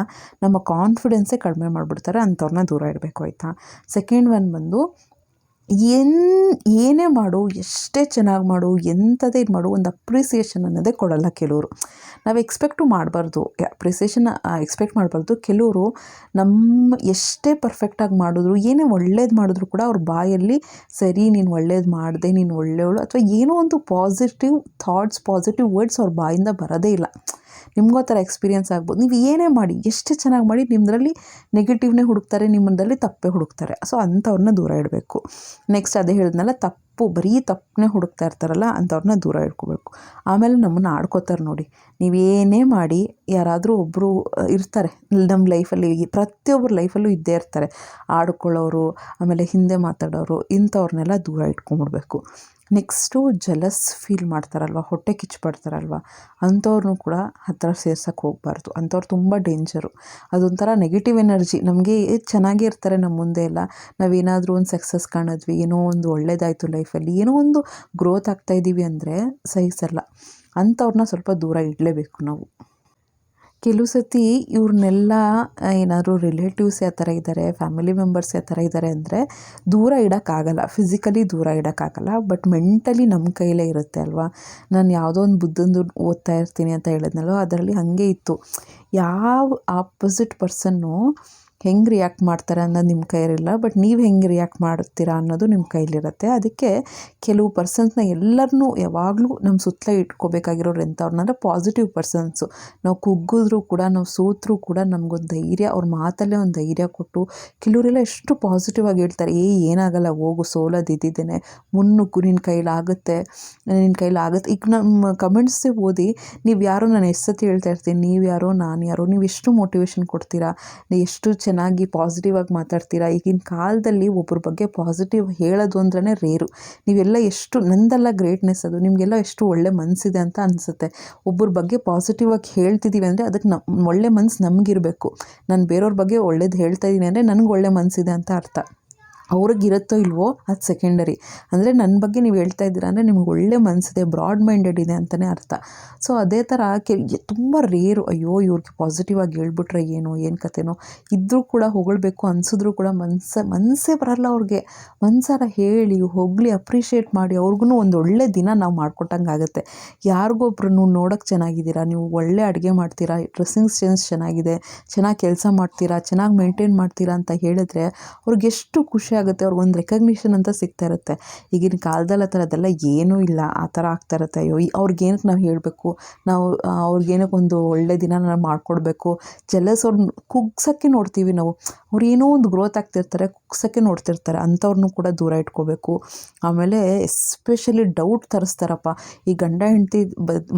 ನಮ್ಮ ಕಾನ್ಫಿಡೆನ್ಸೇ ಕಡಿಮೆ ಮಾಡಿಬಿಡ್ತಾರೆ ಅಂಥವ್ರನ್ನ ದೂರ ಇಡಬೇಕು ಆಯಿತಾ? ಸೆಕೆಂಡ್ ಒನ್ ಬಂದು ಏನ್, ಏನೇ ಮಾಡು, ಎಷ್ಟೇ ಚೆನ್ನಾಗಿ ಮಾಡು ಎಂಥದೇ ಇದು ಮಾಡು, ಒಂದು ಅಪ್ರಿಸಿಯೇಷನ್ ಅನ್ನೋದೇ ಕೊಡಲ್ಲ ಕೆಲವರು. ನಾವು ಎಕ್ಸ್ಪೆಕ್ಟು ಮಾಡಬಾರ್ದು. ಅಪ್ರಿಸಿಯೇಷನ್ ಎಕ್ಸ್ಪೆಕ್ಟ್ ಮಾಡಬಾರ್ದು. ಕೆಲವರು ನಮ್ಮ ಎಷ್ಟೇ ಪರ್ಫೆಕ್ಟಾಗಿ ಮಾಡಿದ್ರು, ಏನೇ ಒಳ್ಳೇದು ಮಾಡಿದ್ರು ಕೂಡ ಅವ್ರ ಬಾಯಲ್ಲಿ, ಸರಿ, ನೀನು ಒಳ್ಳೇದು ಮಾಡಿದೆ, ನೀನು ಒಳ್ಳೆಯವಳು ಅಥವಾ ಏನೋ ಒಂದು ಪಾಸಿಟಿವ್ ಥಾಟ್ಸ್ ಪಾಸಿಟಿವ್ ವರ್ಡ್ಸ್ ಅವ್ರ ಬಾಯಿಂದ ಬರೋದೇ ಇಲ್ಲ. ನಿಮಗೂ ಥರ ಎಕ್ಸ್ಪೀರಿಯನ್ಸ್ ಆಗ್ಬೋದು. ನೀವು ಏನೇ ಮಾಡಿ, ಎಷ್ಟು ಚೆನ್ನಾಗಿ ಮಾಡಿ ನಿಮ್ಮದ್ರಲ್ಲಿ ನೆಗೆಟಿವ್ನೇ ಹುಡುಕ್ತಾರೆ, ನಿಮ್ಮದರಲ್ಲಿ ತಪ್ಪೇ ಹುಡುಕ್ತಾರೆ. ಸೊ, ಅಂಥವ್ರನ್ನ ದೂರ ಇಡಬೇಕು. ನೆಕ್ಸ್ಟ್ ಅದೇ ಹೇಳಿದ್ನಲ್ಲ, ತಪ್ಪು, ಬರೀ ತಪ್ಪನ್ನೇ ಹುಡುಕ್ತಾ ಇರ್ತಾರಲ್ಲ, ಅಂಥವ್ರನ್ನ ದೂರ ಇಟ್ಕೋಬೇಕು. ಆಮೇಲೆ ನಮ್ಮನ್ನು ಆಡ್ಕೋತಾರೆ ನೋಡಿ. ನೀವೇನೇ ಮಾಡಿ, ಯಾರಾದರೂ ಒಬ್ಬರು ಇರ್ತಾರೆ. ನಮ್ಮ ಲೈಫಲ್ಲಿ ಪ್ರತಿಯೊಬ್ಬರ ಲೈಫಲ್ಲೂ ಇದ್ದೇ ಇರ್ತಾರೆ. ಆಡ್ಕೊಳ್ಳೋರು, ಆಮೇಲೆ ಹಿಂದೆ ಮಾತಾಡೋರು, ಇಂಥವ್ರನ್ನೆಲ್ಲ ದೂರ ಇಟ್ಕೊಂಡ್ಬಿಡ್ಬೇಕು ನೆಕ್ಸ್ಟು ಜಲಸ್ ಫೀಲ್ ಮಾಡ್ತಾರಲ್ವ, ಹೊಟ್ಟೆ ಕಿಚ್ಚು ಪಡ್ತಾರಲ್ವ ಅಂಥವ್ರನ್ನೂ ಕೂಡ ಹತ್ತಿರ ಸೇರ್ಸೋಕ್ಕೆ ಹೋಗಬಾರ್ದು. ಅಂಥವ್ರು ತುಂಬ ಡೇಂಜರು. ಅದೊಂಥರ ನೆಗೆಟಿವ್ ಎನರ್ಜಿ. ನಮಗೆ ಚೆನ್ನಾಗೇ ಇರ್ತಾರೆ ನಮ್ಮ ಮುಂದೆ ಎಲ್ಲ. ನಾವೇನಾದರೂ ಒಂದು ಸಕ್ಸಸ್ ಕಾಣಿದ್ವಿ, ಏನೋ ಒಂದು ಒಳ್ಳೇದಾಯಿತು ಲೈಫಲ್ಲಿ, ಏನೋ ಒಂದು ಗ್ರೋತ್ ಆಗ್ತಾ ಇದ್ದೀವಿ ಅಂದರೆ ಸಹಿಸಲ್ಲ. ಅಂಥವ್ರನ್ನ ಸ್ವಲ್ಪ ದೂರ ಇಡಲೇಬೇಕು ನಾವು. ಕೆಲವು ಸತಿ ಇವ್ರನ್ನೆಲ್ಲ ಏನಾದರೂ ರಿಲೇಟಿವ್ಸ್ ಯಾವ ಥರ ಇದ್ದಾರೆ ಫ್ಯಾಮಿಲಿ ಮೆಂಬರ್ಸ್ ಯಾವ ಥರ ಇದ್ದಾರೆ ಅಂದರೆ ದೂರ ಇಡೋಕ್ಕಾಗಲ್ಲ. ಫಿಸಿಕಲಿ ದೂರ ಇಡೋಕ್ಕಾಗಲ್ಲ. ಬಟ್ ಮೆಂಟಲಿ ನಮ್ಮ ಕೈಲೇ ಇರುತ್ತೆ ಅಲ್ವಾ? ನಾನು ಯಾವುದೋ ಒಂದು ಬುದ್ಧಂದು ಓದ್ತಾ ಇರ್ತೀನಿ ಅಂತ ಹೇಳಿದ್ನಲ್ವ? ಅದರಲ್ಲಿ ಹಾಗೆ ಇತ್ತು. ಯಾವ ಆಪೋಸಿಟ್ ಪರ್ಸನ್ನು ಹೆಂಗೆ ರಿಯಾಕ್ಟ್ ಮಾಡ್ತಾರೆ ಅನ್ನೋದು ನಿಮ್ಮ ಕೈಯಲ್ಲಿಲ್ಲ ಬಟ್ ನೀವು ಹೆಂಗೆ ರಿಯಾಕ್ಟ್ ಮಾಡ್ತೀರಾ ಅನ್ನೋದು ನಿಮ್ಮ ಕೈಲಿರುತ್ತೆ ಅದಕ್ಕೆ ಕೆಲವು ಪರ್ಸನ್ಸ್ನ ಎಲ್ಲರನ್ನೂ ಯಾವಾಗಲೂ ನಮ್ಮ ಸುತ್ತಲೇ ಇಟ್ಕೋಬೇಕಾಗಿರೋರು ಎಂಥವ್ರನ್ನ ಅಂದರೆ ಪಾಸಿಟಿವ್ ಪರ್ಸನ್ಸು ನಾವು ಕುಗ್ಗಿದ್ರೂ ಕೂಡ, ನಾವು ಸೋತ್ರೂ ಕೂಡ ನಮಗೊಂದು ಧೈರ್ಯ, ಅವ್ರ ಮಾತಲ್ಲೇ ಒಂದು ಧೈರ್ಯ ಕೊಟ್ಟು ಕೆಲವರೆಲ್ಲ ಎಷ್ಟು ಪಾಸಿಟಿವ್ ಆಗಿ ಹೇಳ್ತಾರೆ, ಏ, ಏನಾಗಲ್ಲ, ಹೋಗು ಸೋಲೋದಿದ್ದೇನೆ ಮುನ್ನುಗ್ಗು ನಿನ್ನ ಕೈಲಾಗುತ್ತೆ ನಿನ್ನ ಕೈಲಾಗುತ್ತೆ. ಈಗ ನಮ್ಮ ಕಮೆಂಟ್ಸೇ ಓದಿ, ನೀವು ಯಾರೋ ನಾನು ಎಷ್ಟು ಸತಿ ಹೇಳ್ತಾ ಇರ್ತೀನಿ, ನೀವು ಯಾರೋ, ನಾನು ಯಾರೋ, ನೀವು ಎಷ್ಟು ಮೋಟಿವೇಶನ್ ಕೊಡ್ತೀರಾ ಎಷ್ಟು ಎಷ್ಟು ಚೆನ್ನಾಗಿ ಪಾಸಿಟಿವ್ ಆಗಿ ಮಾತಾಡ್ತೀರಾ? ಈಗಿನ ಕಾಲದಲ್ಲಿ ಒಬ್ಬರ ಬಗ್ಗೆ ಪಾಸಿಟಿವ್ ಹೇಳೋದು ಅಂದ್ರೇ ರೇರು ನೀವೆಲ್ಲ ಎಷ್ಟು, ನಂದೆಲ್ಲ ಗ್ರೇಟ್ನೆಸ್ ಅದು. ನಿಮಗೆಲ್ಲ ಎಷ್ಟು ಒಳ್ಳೆ ಮನಸ್ಸಿದೆ ಅಂತ ಅನಿಸುತ್ತೆ. ಒಬ್ಬರ ಬಗ್ಗೆ ಪಾಸಿಟಿವ್ ಆಗಿ ಹೇಳ್ತಿದ್ದೀವಿ ಅಂದರೆ ಅದಕ್ಕೆ ನಮ್ಮ ಒಳ್ಳೆ ಮನ್ಸು ನಮಗಿರಬೇಕು. ನಾನು ಬೇರೆಯವ್ರ ಬಗ್ಗೆ ಒಳ್ಳೇದು ಹೇಳ್ತಾ ಇದ್ದೀನಿ ಅಂದರೆ ನನಗೆ ಒಳ್ಳೆ ಮನಸ್ಸಿದೆ ಅಂತ ಅರ್ಥ. ಅವ್ರಿಗಿರುತ್ತೋ ಇಲ್ವೋ ಅದು ಸೆಕೆಂಡರಿ ಅಂದರೆ ನನ್ನ ಬಗ್ಗೆ ನೀವು ಹೇಳ್ತಾ ಇದ್ದೀರಾ ಅಂದರೆ ನಿಮ್ಗೆ ಒಳ್ಳೆ ಮನಸ್ಸಿದೆ ಬ್ರಾಡ್ ಮೈಂಡೆಡ್ ಇದೆ ಅಂತಲೇ ಅರ್ಥ. ಸೊ ಅದೇ ಥರ ಕೆ ತುಂಬ ರೇರು ಅಯ್ಯೋ ಇವ್ರಿಗೆ ಪಾಸಿಟಿವ್ ಆಗಿ ಹೇಳ್ಬಿಟ್ರೆ ಏನೋ, ಏನು ಕತೆನೋ. ಇದ್ದರೂ ಕೂಡ ಹೊಗಳಬೇಕು ಅನ್ಸಿದ್ರು ಕೂಡ ಮನಸ್ಸ ಮನಸ್ಸೇ ಬರಲ್ಲ ಅವ್ರಿಗೆ. ಮನ್ಸಾರ ಹೇಳಿ ಹೊಗಳಿ ಅಪ್ರಿಷಿಯೇಟ್ ಮಾಡಿ ಅವ್ರಿಗೂ ಒಂದು ಒಳ್ಳೆ ದಿನ ನಾವು ಮಾಡ್ಕೊಟ್ಟಂಗೆ ಆಗುತ್ತೆ. ಯಾರಿಗೊಬ್ರು ನೀವು ನೋಡೋಕ್ಕೆ ಚೆನ್ನಾಗಿದ್ದೀರಾ? ನೀವು ಒಳ್ಳೆ ಅಡುಗೆ ಮಾಡ್ತೀರಾ? ಡ್ರೆಸ್ಸಿಂಗ್ ಸೆನ್ಸ್ ಚೆನ್ನಾಗಿದೆ, ಚೆನ್ನಾಗಿ ಕೆಲಸ ಮಾಡ್ತೀರಾ, ಚೆನ್ನಾಗಿ ಮೇಂಟೈನ್ ಮಾಡ್ತೀರಾ ಅಂತ ಹೇಳಿದ್ರೆ ಅವ್ರಿಗೆ ಎಷ್ಟು ಖುಷಿ ಆಗುತ್ತೆ ಅವ್ರಿಗೊಂದು ರೆಕಗ್ನಿಷನ್ ಅಂತ ಸಿಗ್ತಾ ಇರುತ್ತೆ. ಈಗಿನ ಕಾಲದಲ್ಲಿ ಆ ಥರ ಅದೆಲ್ಲ ಏನೂ ಇಲ್ಲ, ಆ ಥರ ಆಗ್ತಾ ಇರುತ್ತೆ. ಅಯ್ಯೋ ಅವ್ರಿಗೇನಕ್ಕೆ ನಾವು ಹೇಳಬೇಕು? ನಾವು ಅವ್ರಿಗೇನಕ್ಕೆ ಒಂದು ಒಳ್ಳೆ ದಿನ ನಾವು ಮಾಡಿಕೊಡ್ಬೇಕು? ಜಲಸ್ ಅವ್ರನ್ನ ಕುಗ್ಸೋಕ್ಕೆ ನೋಡ್ತೀವಿ ನಾವು. ಅವ್ರು ಏನೋ ಒಂದು ಗ್ರೋತ್ ಆಗ್ತಿರ್ತಾರೆ, ಕುಗ್ಸೋಕ್ಕೆ ನೋಡ್ತಿರ್ತಾರೆ. ಅಂಥವ್ರನ್ನೂ ಕೂಡ ದೂರ ಇಟ್ಕೋಬೇಕು. ಆಮೇಲೆ ಎಸ್ಪೆಷಲಿ ಡೌಟ್ ತರಿಸ್ತಾರಪ್ಪ. ಈ ಗಂಡ ಹೆಂಡತಿ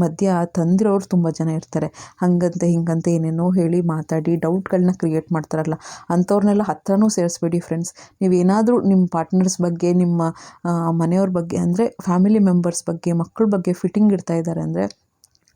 ಮಧ್ಯ ತಂದಿರೋರು ತುಂಬ ಜನ ಇರ್ತಾರೆ. ಹಂಗಂತೆ, ಹಿಂಗಂತೆ ಏನೇನೋ ಹೇಳಿ ಮಾತಾಡಿ ಡೌಟ್ಗಳನ್ನ ಕ್ರಿಯೇಟ್ ಮಾಡ್ತಾರಲ್ಲ, ಅಂಥವ್ರನ್ನೆಲ್ಲ ಹತ್ರನೂ ಸೇರಿಸ್ಬೇಡಿ ಫ್ರೆಂಡ್ಸ್ ನೀವೇನಾದರೂ ನಿಮ್ಮ ಪಾರ್ಟ್ನರ್ಸ್ ಬಗ್ಗೆ, ನಿಮ್ಮ ಮನೆಯವ್ರ ಬಗ್ಗೆ ಅಂದರೆ ಫ್ಯಾಮಿಲಿ ಮೆಂಬರ್ಸ್ ಬಗ್ಗೆ ಮಕ್ಕಳ ಬಗ್ಗೆ ಫಿಟ್ಟಿಂಗ್ ಇಡ್ತಾ ಇದ್ದಾರೆ ಅಂದರೆ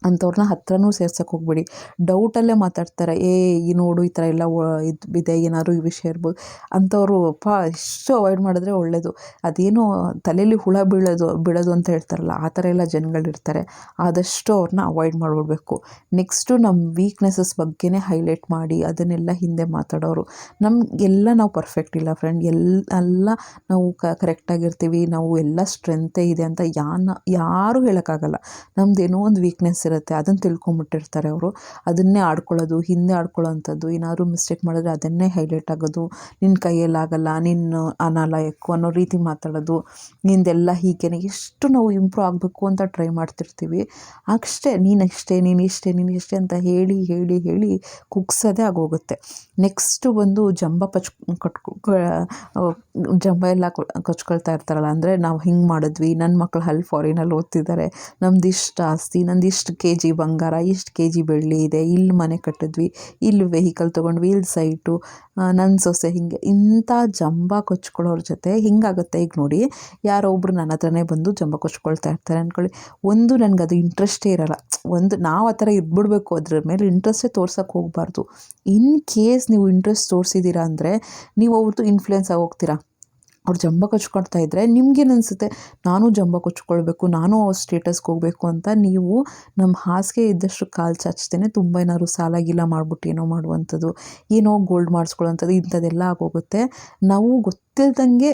ಅಂಥವ್ರನ್ನ ಹತ್ರನೂ ಸೇರ್ಸಕ್ಕೆ ಹೋಗ್ಬೇಡಿ. ಡೌಟಲ್ಲೇ ಮಾತಾಡ್ತಾರೆ, ಏ, ಈ ನೋಡು, ಈ ಥರ ಎಲ್ಲ ಇದು, ಇದೆ, ಏನಾದ್ರು ಈ ವಿಷಯ ಇರ್ಬೋದು ಅಂಥವ್ರು, ಪಾ ಎಷ್ಟು ಅವಾಯ್ಡ್ ಮಾಡಿದ್ರೆ ಒಳ್ಳೆಯದು ಅದೇನು ತಲೆಯಲ್ಲಿ ಹುಳ ಬೀಳೋದು ಬಿಡೋದು ಅಂತ ಹೇಳ್ತಾರಲ್ಲ, ಆ ಥರ ಎಲ್ಲ ಜನಗಳಿರ್ತಾರೆ ಆದಷ್ಟು ಅವ್ರನ್ನ ಅವಾಯ್ಡ್ ಮಾಡಿಬಿಡ್ಬೇಕು. ನೆಕ್ಸ್ಟು ನಮ್ಮ ವೀಕ್ನೆಸಸ್ ಬಗ್ಗೆನೇ ಹೈಲೈಟ್ ಮಾಡಿ, ಅದನ್ನೆಲ್ಲ ಹಿಂದೆ ಮಾತಾಡೋರು. ನಮಗೆಲ್ಲ ನಾವು ಪರ್ಫೆಕ್ಟ್ ಇಲ್ಲ ಫ್ರೆಂಡ್ ಎಲ್ಲ ನಾವು ಕ ಕರೆಕ್ಟಾಗಿರ್ತೀವಿ ನಾವು ಎಲ್ಲ ಸ್ಟ್ರೆಂತೇ ಇದೆ ಅಂತ ಯಾನ, ಯಾರೂ ಹೇಳೋಕ್ಕಾಗಲ್ಲ. ನಮ್ದು ಏನೋ ಒಂದು ವೀಕ್ನೆಸ್ ಇರುತ್ತೆ ಅದನ್ನು ತಿಳ್ಕೊಂಬಿಟ್ಟಿರ್ತಾರೆ ಅವರು. ಅದನ್ನೇ ಆಡ್ಕೊಳ್ಳೋದು, ಹಿಂದೆ ಆಡ್ಕೊಳ್ಳೋ ಅಂಥದ್ದು ಏನಾದರೂ ಮಿಸ್ಟೇಕ್ ಮಾಡಿದ್ರೆ ಅದನ್ನೇ ಹೈಲೈಟ್ ಆಗೋದು ನಿನ್ನ ಕೈಯಲ್ಲಾಗಲ್ಲ ನಿನ್ನ ಅನಾಲಯಕ್ಕು ಅನ್ನೋ ರೀತಿ ಮಾತಾಡೋದು, ನಿಂದೆಲ್ಲ ಹೀಗೇನೆ, ಎಷ್ಟು ನಾವು ಇಂಪ್ರೂವ್ ಆಗಬೇಕು ಅಂತ ಟ್ರೈ ಮಾಡ್ತಿರ್ತೀವಿ. ಅಷ್ಟೇ ನೀನಷ್ಟೇ ನೀನು ಇಷ್ಟೇ ಅಂತ ಹೇಳಿ ಹೇಳಿ ಹೇಳಿ ಕುಗ್ಸೋದೇ ಆಗೋಗುತ್ತೆ. ನೆಕ್ಸ್ಟು ಬಂದು ಜಂಬ ಪಚ್, ಕಟ್ಕೊ ಜಂಬ ಎಲ್ಲ ಕೊಚ್ಕೊಳ್ತಾ ಇರ್ತಾರಲ್ಲ, ಅಂದರೆ ನಾವು ಹಿಂಗೆ ಮಾಡಿದ್ವಿ ನನ್ನ ಮಕ್ಕಳು ಅಲ್ಲಿ ಫಾರಿನಲ್ಲಿ ಓದ್ತಿದ್ದಾರೆ ನಮ್ದು ಇಷ್ಟು ಆಸ್ತಿ ನಂದು ಇಷ್ಟು ಕೆ ಜಿ ಬಂಗಾರ, ಇಷ್ಟು ಕೆ ಜಿ ಬೆಳ್ಳಿ ಇದೆ, ಇಲ್ಲಿ ಮನೆ ಕಟ್ಟಿದ್ವಿ, ಇಲ್ಲಿ ವೆಹಿಕಲ್ ತೊಗೊಂಡ್ವಿ, ಇಲ್ಲಿ ಸೈಟು ನನ್ನ ಸೊಸೆ ಹಿಂಗೆ ಇಂಥ ಜಂಬ ಕೊಚ್ಕೊಳ್ಳೋರ ಜೊತೆ ಹಿಂಗಾಗುತ್ತೆ. ಈಗ ನೋಡಿ, ಯಾರೋ ಒಬ್ರು ನನ್ನ ಹತ್ರನೇ ಬಂದು ಜಂಬ ಕೊಚ್ಕೊಳ್ತಾ ಇರ್ತಾರೆ ಅಂದ್ಕೊಳ್ಳಿ ಒಂದು ನನಗೆ ಅದು ಇಂಟ್ರೆಸ್ಟೇ ಇರಲ್ಲ. ಒಂದು ನಾವು ಆ ಥರ ಇದ್ಬಿಡ್ಬೇಕು ಅದ್ರ ಮೇಲೆ ಇಂಟ್ರೆಸ್ಟೇ ತೋರ್ಸೋಕ್ಕೆ ಹೋಗಬಾರ್ದು. ಇನ್ ಕೇಸ್ ನೀವು ಇಂಟ್ರೆಸ್ಟ್ ತೋರಿಸಿದ್ದೀರಾ ಅಂದರೆ, ನೀವು ಅವ್ರದ್ದು ಇನ್ಫ್ಲುಯೆನ್ಸ್ ಆಗೋಗ್ತೀರಾ ಅವ್ರು ಜಂಬ ಕೊಚ್ಕೊಳ್ತಾ ಇದ್ದರೆ ನಿಮ್ಗೇನು ಅನಿಸುತ್ತೆ? ನಾನು ಜಂಬ ಕೊಚ್ಕೊಳ್ಬೇಕು, ನಾನು ಅವ್ರ ಸ್ಟೇಟಸ್ಗೆ ಹೋಗಬೇಕು ಅಂತ ನೀವು ನಮ್ಮ ಹಾಸಿಗೆ ಇದ್ದಷ್ಟು ಕಾಲು ಚಾಚ್ತೇನೆ, ತುಂಬ ಏನಾದ್ರು ಸಾಲ ಗೀಲ ಮಾಡ್ಬಿಟ್ಟು ಏನೋ ಮಾಡುವಂಥದ್ದು, ಏನೋ ಗೋಲ್ಡ್ ಮಾಡಿಸ್ಕೊಳ್ಳೋಂಥದ್ದು ಇಂಥದ್ದೆಲ್ಲ ಆಗೋಗುತ್ತೆ. ನಾವು ಗೊತ್ತಿಲ್ದಂಗೆ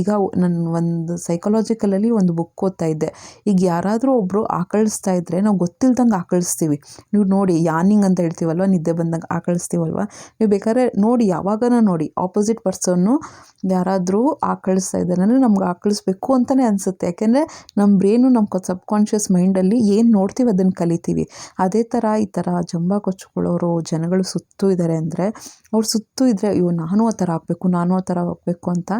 ಈಗ ನನ್ನ ಒಂದು ಸೈಕಲಾಜಿಕಲಲ್ಲಿ ಒಂದು ಬುಕ್ ಓದ್ತಾ ಇದ್ದೆ. ಈಗ ಯಾರಾದರೂ ಒಬ್ಬರು ಆಕಳಿಸ್ತಾ ಇದ್ದರೆ ನಾವು ಗೊತ್ತಿಲ್ದಂಗೆ ಆಕಳಿಸ್ತೀವಿ. ನೀವು ನೋಡಿ, ಯಾನಿಂಗ್ ಅಂತ ಹೇಳ್ತೀವಲ್ವ? ನಿದ್ದೆ ಬಂದಂಗೆ ಆಕಳಿಸ್ತೀವಲ್ವ? ನೀವು ಬೇಕಾದ್ರೆ ನೋಡಿ, ಯಾವಾಗನ ನೋಡಿ. ಆಪೋಸಿಟ್ ಪರ್ಸನ್ನು ಯಾರಾದರೂ ಆಕಳಿಸ್ತಾ ಇದ್ದಾರೆ ಅಂದರೆ ನಮ್ಗೆ ಆಕಳಿಸ್ಬೇಕು ಅಂತಲೇ ಅನಿಸುತ್ತೆ. ಯಾಕೆಂದರೆ ನಮ್ಮ ಬ್ರೇನು ನಮ್ಮ ಸಬ್ ಕಾನ್ಷಿಯಸ್ ಮೈಂಡಲ್ಲಿ ಏನು ನೋಡ್ತೀವಿ ಅದನ್ನು ಕಲಿತೀವಿ. ಅದೇ ಥರ ಈ ಥರ ಜಂಬ ಕೊಚ್ಕೊಳ್ಳೋರು, ಜನಗಳು ಸುತ್ತೂ ಇದ್ದಾರೆ ಅಂದರೆ ಅವ್ರು ಸುತ್ತು ಇದ್ದರೆ ಅಯ್ಯೋ, ನಾನು ಆ ಥರ ಆಗಬೇಕು ನಾನು ಆ ಥರ ಆಗಬೇಕು ಅಂತ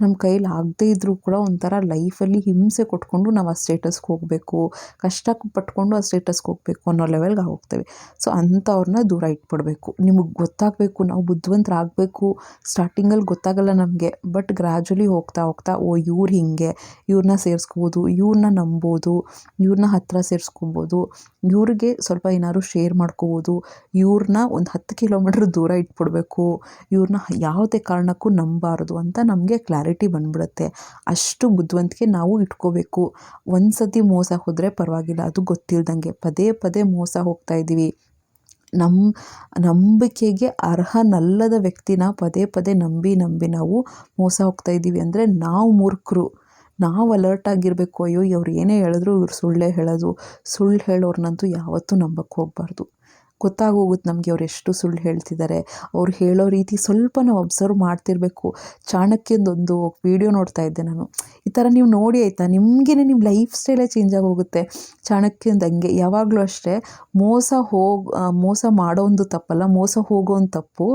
ನಮ್ಮ ಕೈಲಿ ಆಗದೇ ಇದ್ದರೂ ಕೂಡ ಒಂಥರ ಲೈಫಲ್ಲಿ ಹಿಂಸೆ ಕೊಟ್ಕೊಂಡು ನಾವು ಆ ಸ್ಟೇಟಸ್ಗೆ ಹೋಗಬೇಕು ಕಷ್ಟ ಪಟ್ಕೊಂಡು ಆ ಸ್ಟೇಟಸ್ಗೆ ಹೋಗಬೇಕು ಅನ್ನೋ ಲೆವೆಲ್ಗೆ ಹೋಗ್ತೇವೆ. ಸೊ, ಅಂಥವ್ರನ್ನ ದೂರ ಇಟ್ಬಿಡಬೇಕು. ನಿಮಗೆ ಗೊತ್ತಾಗಬೇಕು, ನಾವು ಬುದ್ಧಿವಂತರಾಗಬೇಕು ಸ್ಟಾರ್ಟಿಂಗಲ್ಲಿ ಗೊತ್ತಾಗಲ್ಲ ನಮಗೆ, ಬಟ್ ಗ್ರ್ಯಾಜುಲಿ ಹೋಗ್ತಾ ಹೋಗ್ತಾ, ಓ, ಇವ್ರು ಹಿಂಗೆ, ಇವ್ರನ್ನ ಸೇರಿಸ್ಕೋಬೋದು, ಇವ್ರನ್ನ ನಂಬೋದು, ಇವ್ರನ್ನ ಹತ್ತಿರ ಸೇರಿಸ್ಕೊಬೋದು, ಇವ್ರಿಗೆ ಸ್ವಲ್ಪ ಏನಾದ್ರು ಶೇರ್ ಮಾಡ್ಕೋಬೋದು, ಇವ್ರನ್ನ ಒಂದು ಹತ್ತು ಕಿಲೋಮೀಟ್ರ್ ದೂರ ಇಟ್ಬಿಡ್ಬೇಕು. ಇವ್ರನ್ನ ಯಾವುದೇ ಕಾರಣಕ್ಕೂ ನಂಬಬಾರ್ದು ಅಂತ ನಮಗೆ ಕ್ಲಾರಿಟಿ ಬಂದ್ಬಿಡುತ್ತೆ. ಅಷ್ಟು ಬುದ್ಧಿವಂತಿಕೆ ನಾವು ಇಟ್ಕೋಬೇಕು. ಒಂದು ಸತಿ ಮೋಸ ಹೋದರೆ ಪರವಾಗಿಲ್ಲ, ಅದು ಗೊತ್ತಿಲ್ದಂಗೆ. ಪದೇ ಪದೇ ಮೋಸ ಹೋಗ್ತಾ ಇದ್ದೀವಿ ನಮ್ಮ ನಂಬಿಕೆಗೆ ಅರ್ಹನಲ್ಲದ ವ್ಯಕ್ತಿನ ಪದೇ ಪದೇ ನಂಬಿ ನಂಬಿ ನಾವು ಮೋಸ ಹೋಗ್ತಾ ಇದ್ದೀವಿ ಅಂದರೆ ನಾವು ಮೂರ್ಖರು. ನಾವು ಅಲರ್ಟ್ ಆಗಿರಬೇಕು, ಅಯ್ಯೋ ಇವ್ರು ಏನೇ ಹೇಳಿದ್ರು ಇವ್ರು ಸುಳ್ಳೇ ಹೇಳೋದು. ಸುಳ್ಳು ಹೇಳೋರ್ನಂತೂ ಯಾವತ್ತೂ ನಂಬಕ್ಕೆ ಹೋಗಬಾರ್ದು. ಗೊತ್ತಾಗೋಗುತ್ತೆ ನಮಗೆ ಅವ್ರು ಎಷ್ಟು ಸುಳ್ಳು ಹೇಳ್ತಿದ್ದಾರೆ. ಅವ್ರು ಹೇಳೋ ರೀತಿ ಸ್ವಲ್ಪ ನಾವು ಅಬ್ಸರ್ವ್ ಮಾಡ್ತಿರ್ಬೇಕು. ಚಾಣಕ್ಯಂದೊಂದು ವಿಡಿಯೋ ನೋಡ್ತಾ ಇದ್ದೆ ನಾನು. ಈ ಥರ ನೀವು ನೋಡಿ ಆಯಿತಾ? ನಿಮಗೇ ನಿಮ್ಮ ಲೈಫ್ ಸ್ಟೈಲೇ ಚೇಂಜ್ ಆಗೋಗುತ್ತೆ. ಚಾಣಕ್ಯಂದು ಹಂಗೆ. ಯಾವಾಗಲೂ ಅಷ್ಟೇ, ಮೋಸ ಹೋಗಿ ಮೋಸ ಮಾಡೋ ಒಂದು ತಪ್ಪಲ್ಲ, ಮೋಸ ಹೋಗೋ ಒಂದು ತಪ್ಪು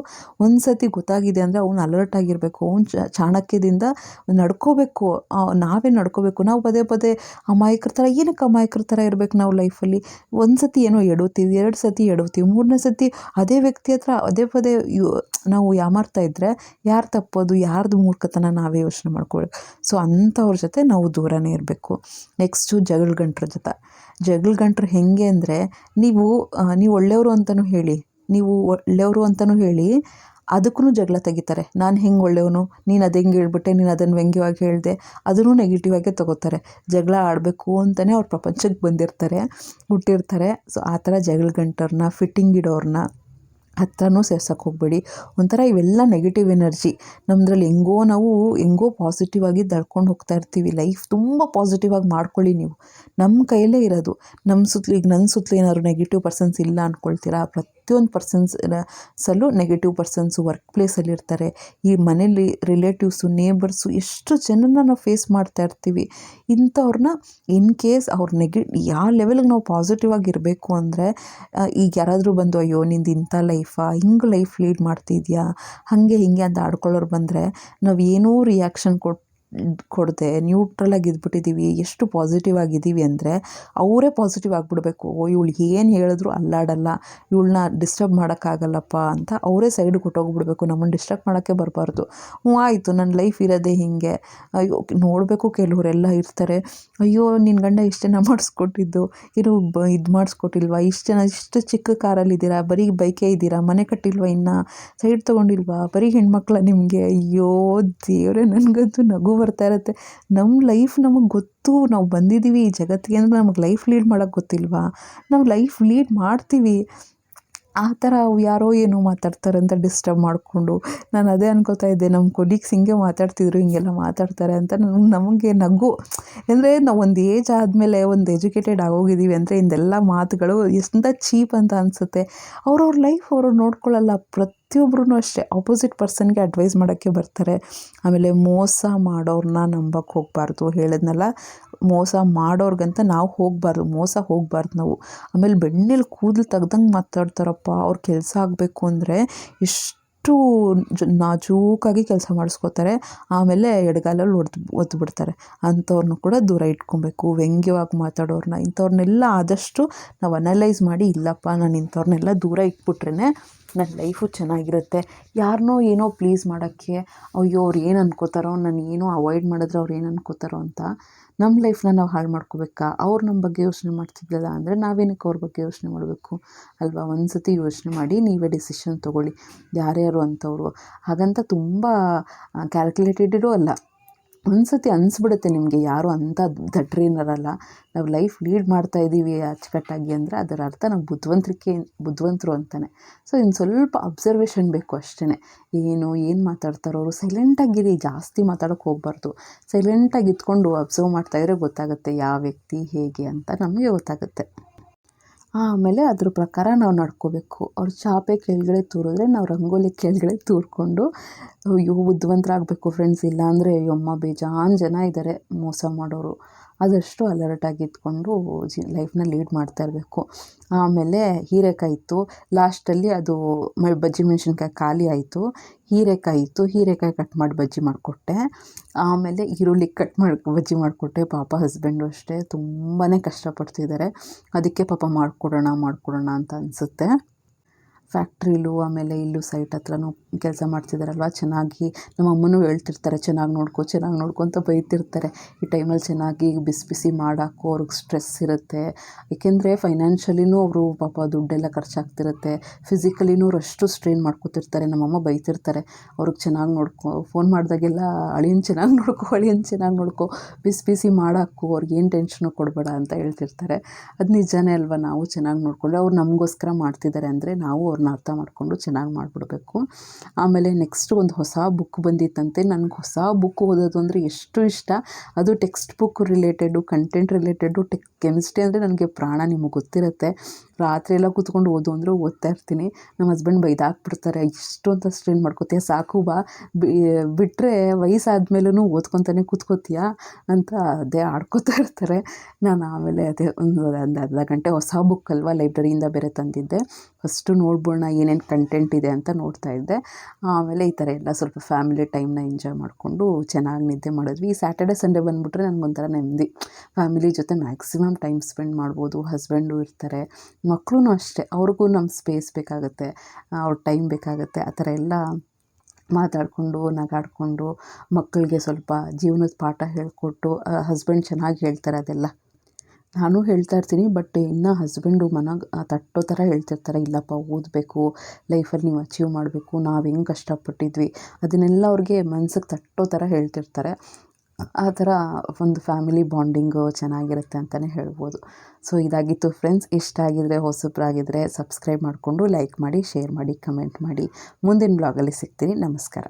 ಒಂದು ಸತಿ ಗೊತ್ತಾಗಿದೆ ಅಂದರೆ ಅವ್ನು ಅಲರ್ಟ್ ಆಗಿರಬೇಕು. ಅವ್ನು ಚಾಣಕ್ಯದಿಂದ ನಡ್ಕೋಬೇಕು. ನಾವೇ ನಡ್ಕೋಬೇಕು. ನಾವು ಪದೇ ಪದೇ ಅಮಾಯಕರ ಥರ ಏನಕ್ಕೆ ಅಮಾಯಕರ ಥರ ಇರಬೇಕು ನಾವು ಲೈಫಲ್ಲಿ ಒಂದು ಸತಿ ಏನೋ ಎಡುತ್ತೀವಿ ಎರಡು ಸತಿ ಎಡುತ್ತೀವಿ ಮೂರನೇ ಸತಿ ಅದೇ ವ್ಯಕ್ತಿ ಹತ್ರ ಅದೇ ಪದೇ ಯು- ನಾವು ಯಾಮಾರ್ತಾ ಇದ್ದರೆ ಯಾರು ತಪ್ಪೋದು, ಯಾರ್ದು ಮೂರ್ಖತನ ನಾವೇ ಯೋಚನೆ ಮಾಡ್ಕೊಳ್ಬೇಕು. ಸೊ ಅಂಥವ್ರ ಜೊತೆ ನಾವು ದೂರನೇ ಇರಬೇಕು. ನೆಕ್ಸ್ಟು ಜಗಳ ಗಂಟ್ರ ಜೊತೆ. ಜಗಳ ಗಂಟ್ರು ಹೆಂಗೆ ಅಂದರೆ, ನೀವು ನೀವು ಒಳ್ಳೆಯವರು ಅಂತಲೂ ಹೇಳಿ. ನೀವು ಒಳ್ಳೆಯವರು ಅಂತಲೂ ಹೇಳಿ ಅದಕ್ಕೂ ಜಗಳ ತೆಗಿತಾರೆ. ನಾನು ಹೆಂಗೆ ಒಳ್ಳೆಯವನು? ನೀನು ಅದು ಹೆಂಗೆ ಹೇಳ್ಬಿಟ್ಟೆ? ನೀನು ಅದನ್ನು ವ್ಯಂಗ್ಯವಾಗಿ ಹೇಳಿದೆ? ಅದನ್ನು ನೆಗೆಟಿವ್ ಆಗೇ ತಗೋತಾರೆ. ಜಗಳ ಆಡಬೇಕು ಅಂತಲೇ ಅವ್ರ ಪ್ರಪಂಚಕ್ಕೆ ಬಂದಿರ್ತಾರೆ, ಹುಟ್ಟಿರ್ತಾರೆ. ಸೊ ಆ ಥರ ಜಗಳ ಗಂಟವ್ರನ್ನ ಫಿಟ್ಟಿಂಗ್ ಇಡೋರನ್ನ ಹತ್ರನೂ ಸೇರ್ಸೋಕ್ಕೆ ಹೋಗಬೇಡಿ. ಒಂಥರ ಇವೆಲ್ಲ ನೆಗೆಟಿವ್ ಎನರ್ಜಿ ನಮ್ಮದ್ರಲ್ಲಿ ಹೆಂಗೋ ನಾವು ಹೆಂಗೋ ಪಾಸಿಟಿವ್ ಆಗಿ ದಡ್ಕೊಂಡು ಹೋಗ್ತಾ ಇರ್ತೀವಿ. ಲೈಫ್ ತುಂಬ ಪಾಸಿಟಿವ್ ಆಗಿ ಮಾಡ್ಕೊಳ್ಳಿ ನೀವು. ನಮ್ಮ ಕೈಯಲ್ಲೇ ಇರೋದು. ನಮ್ಮ ಸುತ್ತಲೂ ಈಗ ನನ್ನ ಸುತ್ತಲೂ ಏನಾದ್ರು ನೆಗೆಟಿವ್ ಪರ್ಸನ್ಸ್ ಇಲ್ಲ ಅಂದ್ಕೊಳ್ತೀರಾ ಪ್ರತಿಯೊಂದು ಪರ್ಸನ್ಸ್ ಸಲ್ಲೂ ನೆಗೆಟಿವ್ ಪರ್ಸನ್ಸು ವರ್ಕ್ ಪ್ಲೇಸಲ್ಲಿ ಇರ್ತಾರೆ. ಈ ಮನೇಲಿ ರಿಲೇಟಿವ್ಸು ನೇಬರ್ಸು ಎಷ್ಟು ಜನನ ನಾವು ಫೇಸ್ ಮಾಡ್ತಾ ಇರ್ತೀವಿ. ಇಂಥವ್ರನ್ನ ಇನ್ ಕೇಸ್ ಅವ್ರ ನೆಗೆ ಯಾವ ಲೆವೆಲ್ಗೆ ನಾವು ಪಾಸಿಟಿವ್ ಆಗಿ ಇರಬೇಕು ಅಂದರೆ ಈಗ ಯಾರಾದರೂ ಬಂದು, ಅಯ್ಯೋ, ನಿಂದು ಇಂಥ ಲೈಫಾ ಹಿಂಗೆ ಲೈಫ್ ಲೀಡ್ ಮಾಡ್ತಿದ್ಯಾ? ಹಾಗೆ ಹೀಗೆ ಅಂತ ಆಡ್ಕೊಳ್ಳೋರು ಬಂದರೆ, ನಾವು ಏನೂ ರಿಯಾಕ್ಷನ್ ಕೊಟ್ಟು ಕೊಡದೆ ನ್ಯೂಟ್ರಲಾಗಿ ಇದ್ಬಿಟ್ಟಿದ್ದೀವಿ ಎಷ್ಟು ಪಾಸಿಟಿವ್ ಆಗಿದ್ದೀವಿ ಅಂದರೆ ಅವರೇ ಪಾಸಿಟಿವ್ ಆಗಿಬಿಡ್ಬೇಕು. ಇವಳು ಏನು ಹೇಳಿದ್ರು ಅಲ್ಲಾಡಲ್ಲ, ಇವಳನ್ನ ಡಿಸ್ಟರ್ಬ್ ಮಾಡೋಕ್ಕಾಗಲ್ಲಪ್ಪ ಅಂತ ಅವರೇ ಸೈಡ್ ಕೊಟ್ಟೋಗ್ಬಿಡ್ಬೇಕು ನಮ್ಮನ್ನು ಡಿಸ್ಟರ್ಬ್ ಮಾಡೋಕ್ಕೆ ಬರಬಾರ್ದು. ಹ್ಞೂ, ಆಯಿತು ನನ್ನ ಲೈಫ್ ಇರೋದೇ ಹೀಗೆ. ಅಯ್ಯೋ, ನೋಡಬೇಕು ಕೆಲವರೆಲ್ಲ ಇರ್ತಾರೆ. ಅಯ್ಯೋ ನಿನ್ನ ಗಂಡ ಇಷ್ಟು ಜನ ಮಾಡಿಸ್ಕೊಟ್ಟಿದ್ದು. ಇರು ಬ, ಇದು ಮಾಡಿಸ್ಕೊಟ್ಟಿಲ್ವಾ? ಇಷ್ಟು ಜನ, ಇಷ್ಟು ಚಿಕ್ಕ ಕಾರಲ್ಲಿದ್ದೀರಾ ಬರೀ ಬೈಕೇ ಇದ್ದೀರಾ? ಮನೆ ಕಟ್ಟಿಲ್ವಾ ಇನ್ನು? ಸೈಡ್ ತೊಗೊಂಡಿಲ್ವಾ? ಬರೀ ಹೆಣ್ಮಕ್ಳ ನಿಮಗೆ? ಅಯ್ಯೋ, ದೇವರೇ, ನನಗಂತೂ ನಗು ಬರ್ತಾ ಇರುತ್ತೆ. ನಮ್ಮ ಲೈಫ್ ನಮಗೆ ಗೊತ್ತು, ನಾವು ಬಂದಿದ್ದೀವಿ ಈ ಜಗತ್ತಿಗೆ ಅಂದರೆ ನಮಗೆ ಲೈಫ್ ಲೀಡ್ ಮಾಡೋಕ್ಕೆ ಗೊತ್ತಿಲ್ವಾ? ನಾವು ಲೈಫ್ ಲೀಡ್ ಮಾಡ್ತೀವಿ. ಆ ಥರ ಯಾರೋ ಏನೋ ಮಾತಾಡ್ತಾರೆ ಅಂತ ಡಿಸ್ಟರ್ಬ್ ಮಾಡಿಕೊಂಡು, ನಾನು ಅದೇ ಅನ್ಕೋತಾ ಇದ್ದೆ ನಮ್ಮ ಕೊಲೀಗ್ಸ್ ಹಿಂಗೆ ಮಾತಾಡ್ತಿದ್ರು, ಹಿಂಗೆಲ್ಲ ಮಾತಾಡ್ತಾರೆ ಅಂತ ನನಗೆ ನಮಗೆ ನಗು. ಅಂದರೆ ನಾವು ಒಂದು ಏಜ್ ಆದಮೇಲೆ ಒಂದು ಎಜುಕೇಟೆಡ್ ಆಗೋಗಿದ್ದೀವಿ ಅಂದರೆ ಇಂದೆಲ್ಲ ಮಾತುಗಳು ಎಂಥ ಚೀಪ್ ಅಂತ ಅನಿಸುತ್ತೆ. ಅವ್ರವ್ರ ಲೈಫ್ ಅವರು ನೋಡ್ಕೊಳ್ಳಲ್ಲ ಪ್ರತಿಯೊಬ್ಬರೂ ಅಷ್ಟೇ ಆಪೋಸಿಟ್ ಪರ್ಸನ್ಗೆ ಅಡ್ವೈಸ್ ಮಾಡೋಕ್ಕೆ ಬರ್ತಾರೆ. ಆಮೇಲೆ ಮೋಸ ಮಾಡೋರನ್ನ ನಂಬಕ್ಕೆ ಹೋಗಬಾರ್ದು. ಹೇಳಿದ್ನಲ್ಲ, ಮೋಸ ಮಾಡೋರ್ಗಂತ ನಾವು ಹೋಗಬಾರ್ದು, ಮೋಸ ಹೋಗಬಾರ್ದು ನಾವು. ಆಮೇಲೆ ಬೆಣ್ಣೆಲಿ ಕೂದಲು ತೆಗ್ದಂಗೆ ಮಾತಾಡ್ತಾರಪ್ಪ, ಅವ್ರ ಕೆಲಸ ಆಗಬೇಕು ಅಂದರೆ ಎಷ್ಟು ಜ, ನಾಜೂಕಾಗಿ ಕೆಲಸ ಮಾಡಿಸ್ಕೋತಾರೆ. ಆಮೇಲೆ ಎಡಗಾಲಲ್ಲಿ ಒದ್ದು ಒದ್ದು ಬಿಡ್ತಾರೆ. ಅಂಥವ್ರನ್ನ ಕೂಡ ದೂರ ಇಟ್ಕೊಬೇಕು. ವ್ಯಂಗ್ಯವಾಗಿ ಮಾತಾಡೋರನ್ನ ಇಂಥವ್ರನ್ನೆಲ್ಲ ಆದಷ್ಟು ನಾವು ಅನಲೈಸ್ ಮಾಡಿ, ಇಲ್ಲಪ್ಪ, ನಾನು ಇಂಥವ್ರನ್ನೆಲ್ಲ ದೂರ ಇಟ್ಬಿಟ್ರೇ ನನ್ನ ಲೈಫು ಚೆನ್ನಾಗಿರುತ್ತೆ. ಯಾರನ್ನೋ ಏನೋ ಪ್ಲೀಸ್ ಮಾಡೋಕ್ಕೆ ಅಯ್ಯೋ, ಅವ್ರು ಏನು ಅನ್ಕೋತಾರೋ, ನಾನು ಏನೋ ಅವಾಯ್ಡ್ ಮಾಡಿದ್ರೆ ಅವ್ರು ಏನು ಅನ್ಕೋತಾರೋ ಅಂತ ನಮ್ಮ ಲೈಫ್ನ ನಾವು ಹಾಳು ಮಾಡ್ಕೋಬೇಕಾ? ಅವ್ರು ನಮ್ಮ ಬಗ್ಗೆ ಯೋಚನೆ ಮಾಡ್ತಿದ್ದಿಲ್ಲ ಅಂದರೆ ನಾವೇನಕ್ಕೆ ಅವ್ರ ಬಗ್ಗೆ ಯೋಚನೆ ಮಾಡಬೇಕು? ಅಲ್ವಾ? ಒಂದು ಸತಿ ಯೋಚನೆ ಮಾಡಿ ನೀವೇ ಡಿಸಿಷನ್ ತೊಗೊಳ್ಳಿ. ಯಾರ್ಯಾರು ಅಂಥವ್ರು ಹಾಗಂತ ತುಂಬ ಇರೋ ಅಲ್ಲ ಒಂದು ಸತಿ ಅನಿಸ್ಬಿಡುತ್ತೆ ನಿಮಗೆ ಯಾರು ಅಂಥ ದಟ್ರೇನರಲ್ಲ ನಾವು ಲೈಫ್ ಲೀಡ್ ಮಾಡ್ತಾ ಇದ್ದೀವಿ ಅಚ್ಚುಕಟ್ಟಾಗಿ ಅಂದರೆ ಅದರ ಅರ್ಥ ನಾವು ಬುದ್ಧಿವಂತರಿಕೆ ಬುದ್ಧಿವಂತರು ಅಂತಲೇ ಸೊ ಇನ್ನು ಸ್ವಲ್ಪ ಅಬ್ಸರ್ವೇಷನ್ ಬೇಕು ಅಷ್ಟೇ ಏನು ಏನು ಮಾತಾಡ್ತಾರೋ ಅವರು ಸೈಲೆಂಟಾಗಿರಿ ಜಾಸ್ತಿ ಮಾತಾಡೋಕೆ ಹೋಗಬಾರ್ದು. ಸೈಲೆಂಟಾಗಿ ಇದ್ಕೊಂಡು ಅಬ್ಸರ್ವ್ ಮಾಡ್ತಾಯಿದ್ರೆ ಗೊತ್ತಾಗುತ್ತೆ ಯಾವ ವ್ಯಕ್ತಿ ಹೇಗೆ ಅಂತ ನಮಗೆ ಗೊತ್ತಾಗುತ್ತೆ. ಆಮೇಲೆ ಅದ್ರ ಪ್ರಕಾರ ನಾವು ನಡ್ಕೋಬೇಕು. ಅವ್ರು ಚಾಪೆ ಕೆಳಗಡೆ ತೂರಿದ್ರೆ ನಾವು ರಂಗೋಲಿ ಕೆಳಗಡೆ ತೂರ್ಕೊಂಡು, ಅಯ್ಯೋ, ಬುದ್ಧಿವಂತರಾಗಬೇಕು ಫ್ರೆಂಡ್ಸ್ ಇಲ್ಲಾಂದರೆ ಅಯ್ಯಮ್ಮ ಬೇಜಾನ್ ಜನ ಇದ್ದಾರೆ ಮೋಸ ಮಾಡೋರು. ಆದಷ್ಟು ಅಲರ್ಟಾಗಿ ಇದ್ಕೊಂಡು ಜಿ ಲೈಫ್ನ ಲೀಡ್ ಮಾಡ್ತಾ ಇರಬೇಕು. ಆಮೇಲೆ ಹೀರೆಕಾಯಿ ಇತ್ತು. ಲಾಸ್ಟಲ್ಲಿ ಅದು ಬಜ್ಜಿ ಮೆಣಸಿನ್ಕಾಯಿ ಖಾಲಿ ಆಯಿತು. ಹೀರೆಕಾಯಿ ಇತ್ತು. ಹೀರೆಕಾಯಿ ಕಟ್ ಮಾಡಿ ಬಜ್ಜಿ ಮಾಡಿಕೊಟ್ಟೆ. ಆಮೇಲೆ ಈರುಳ್ಳಿ ಕಟ್ ಮಾಡಿ ಬಜ್ಜಿ ಮಾಡಿಕೊಟ್ಟೆ. ಪಾಪ ಹಸ್ಬೆಂಡು ಅಷ್ಟೇ. ತುಂಬಾ ಕಷ್ಟಪಡ್ತಿದ್ದಾರೆ ಅದಕ್ಕೆ ಪಾಪ ಮಾಡಿಕೊಡೋಣ ಮಾಡಿಕೊಡೋಣ ಅಂತ ಅನಿಸುತ್ತೆ. ಫ್ಯಾಕ್ಟ್ರಿಲೂ ಆಮೇಲೆ ಇಲ್ಲೂ ಸೈಟ್ ಹತ್ರನೂ ಕೆಲಸ ಮಾಡ್ತಿದ್ದಾರಲ್ವ ಚೆನ್ನಾಗಿ ನಮ್ಮ ಅಮ್ಮನೂ ಹೇಳ್ತಿರ್ತಾರೆ, ಚೆನ್ನಾಗಿ ನೋಡ್ಕೋ ಚೆನ್ನಾಗಿ ನೋಡ್ಕೋ ಅಂತ ಬೈತಿರ್ತಾರೆ. ಈ ಟೈಮಲ್ಲಿ ಚೆನ್ನಾಗಿ ಬಿಸಿ ಬಿಸಿ ಮಾಡಾಕು ಅವ್ರಿಗೆ ಸ್ಟ್ರೆಸ್ ಇರುತ್ತೆ. ಏಕೆಂದರೆ ಫೈನಾನ್ಷಿಯಲಿನೂ ಅವರು ಪಾಪ ದುಡ್ಡೆಲ್ಲ ಖರ್ಚಾಗ್ತಿರುತ್ತೆ. ಫಿಸಿಕಲಿನೂ ಅಷ್ಟು ಸ್ಟ್ರೈನ್ ಮಾಡ್ಕೊತಿರ್ತಾರೆ. ನಮ್ಮಮ್ಮ ಬೈತಿರ್ತಾರೆ, ಅವ್ರಿಗೆ ಚೆನ್ನಾಗಿ ನೋಡ್ಕೊ ಫೋನ್ ಮಾಡಿದಾಗೆಲ್ಲ ಅಳಿಯನ್ ಚೆನ್ನಾಗಿ ನೋಡ್ಕೊ, ಅಳಿಯನ್ ಚೆನ್ನಾಗಿ ನೋಡ್ಕೊ, ಬಿಸಿ ಬಿಸಿ ಮಾಡಾಕು ಅವ್ರಿಗೆ ಏನು ಟೆನ್ಷನು ಕೊಡಬೇಡ ಅಂತ ಹೇಳ್ತಿರ್ತಾರೆ. ಅದು ನಿಜಾನೇ ಅಲ್ವಾ? ನಾವು ಚೆನ್ನಾಗಿ ನೋಡಿಕೊಂಡ್ರೆ ಅವ್ರು ನಮಗೋಸ್ಕರ ಮಾಡ್ತಿದ್ದಾರೆ ಅಂದರೆ ನಾವು ಅವ್ರನ್ನ ಅರ್ಥ ಮಾಡಿಕೊಂಡು ಚೆನ್ನಾಗಿ ಮಾಡಿಬಿಡ್ಬೇಕು. ಆಮೇಲೆ ನೆಕ್ಸ್ಟ್ ಒಂದು ಹೊಸ ಬುಕ್ ಬಂದಿತ್ತಂತೆ. ನನಗೆ ಹೊಸ ಬುಕ್ ಓದೋದು ಅಂದರೆ ಎಷ್ಟು ಇಷ್ಟ. ಅದು textbook related content related tech chemistry ಅಂದರೆ ನನಗೆ ಪ್ರಾಣ ನಿಮಗೆ ಗೊತ್ತಿರುತ್ತೆ. ರಾತ್ರಿ ಎಲ್ಲ ಕೂತ್ಕೊಂಡು ಓದು ಅಂದರೆ ಓದ್ತಾ ಇರ್ತೀನಿ. ನಮ್ಮ ಹಸ್ಬೆಂಡ್ ಬೈದಾಕ್ಬಿಡ್ತಾರೆ. ಇಷ್ಟು ಅಂತ ಸ್ಟ್ರೈನ್ ಮಾಡ್ಕೋತೀಯ? ಸಾಕು ಬಾ. ಬಿಟ್ಟರೆ ವಯಸ್ಸಾದ್ಮೇಲೂ ಓದ್ಕೊತಾನೆ ಕೂತ್ಕೋತೀಯ? ಅಂತ ಅದೇ ಆಡ್ಕೋತಾ ಇರ್ತಾರೆ. ನಾನು ಆಮೇಲೆ ಅದೇ ಒಂದು ಒಂದು ಅರ್ಧ ಗಂಟೆ ಹೊಸ ಬುಕ್ ಅಲ್ವಾ ಲೈಬ್ರರಿಯಿಂದ ಬೇರೆ ತಂದಿದ್ದೆ. ಫಸ್ಟು ನೋಡ್ಬೋಣ ಏನೇನು ಕಂಟೆಂಟ್ ಇದೆ ಅಂತ ನೋಡ್ತಾ ಇದ್ದೆ. ಆಮೇಲೆ ಈ ಥರ ಎಲ್ಲ ಸ್ವಲ್ಪ ಫ್ಯಾಮಿಲಿ ಟೈಮ್ನ ಎಂಜಾಯ್ ಮಾಡಿಕೊಂಡು ಚೆನ್ನಾಗಿ ನಿದ್ದೆ ಮಾಡಿದ್ವಿ. ಈ ಸ್ಯಾಟರ್ಡೆ ಸಂಡೇ ಬಂದುಬಿಟ್ರೆ ನನಗೊಂಥರ ನೆಮ್ಮದಿ. ಫ್ಯಾಮಿಲಿ ಜೊತೆ ಮ್ಯಾಕ್ಸಿಮಮ್ ಟೈಮ್ ಸ್ಪೆಂಡ್ ಮಾಡ್ಬೋದು. ಹಸ್ಬೆಂಡು ಇರ್ತಾರೆ ಮಕ್ಕಳು ಅಷ್ಟೇ. ಅವ್ರಿಗೂ ನಮ್ಮ ಸ್ಪೇಸ್ ಬೇಕಾಗುತ್ತೆ, ಅವ್ರ ಟೈಮ್ ಬೇಕಾಗುತ್ತೆ. ಆ ಥರ ಎಲ್ಲ ಮಾತಾಡಿಕೊಂಡು, ನಗಾಡಿಕೊಂಡು ಮಕ್ಕಳಿಗೆ ಸ್ವಲ್ಪ ಜೀವನದ ಪಾಠ ಹೇಳಿಕೊಟ್ಟು ಹಸ್ಬೆಂಡ್ ಚೆನ್ನಾಗಿ ಹೇಳ್ತಾರೆ ಅದೆಲ್ಲ. ನಾನು ಹೇಳ್ತಾ ಇರ್ತೀನಿ, ಬಟ್ ಇನ್ನೂ ಹಸ್ಬೆಂಡು ಮನ ತಟ್ಟೋ ಥರ ಹೇಳ್ತಿರ್ತಾರೆ, ಇಲ್ಲಪ್ಪ ಓದಬೇಕು, ಲೈಫಲ್ಲಿ ನೀವು ಅಚೀವ್ ಮಾಡಬೇಕು, ನಾವು ಹೆಂಗೆ ಕಷ್ಟಪಟ್ಟಿದ್ವಿ, ಅದನ್ನೆಲ್ಲ ಅವ್ರಿಗೆ ಮನ್ಸಿಗೆ ತಟ್ಟೋ ಥರ ಹೇಳ್ತಿರ್ತಾರೆ. ಆ ಥರ ಒಂದು ಫ್ಯಾಮಿಲಿ ಬಾಂಡಿಂಗು ಚೆನ್ನಾಗಿರುತ್ತೆ ಅಂತಲೇ ಹೇಳ್ಬೋದು. ಸೊ, ಇದಾಗಿತ್ತು ಫ್ರೆಂಡ್ಸ್, ಇಷ್ಟ ಆಗಿದ್ರೆ ಹೊಸಬ್ರಾಗಿದ್ದರೆ ಸಬ್ಸ್ಕ್ರೈಬ್ ಮಾಡಿಕೊಂಡು ಲೈಕ್ ಮಾಡಿ, ಶೇರ್ ಮಾಡಿ, ಕಮೆಂಟ್ ಮಾಡಿ. ಮುಂದಿನ ಬ್ಲಾಗಲ್ಲಿ ಸಿಗ್ತೀನಿ. ನಮಸ್ಕಾರ.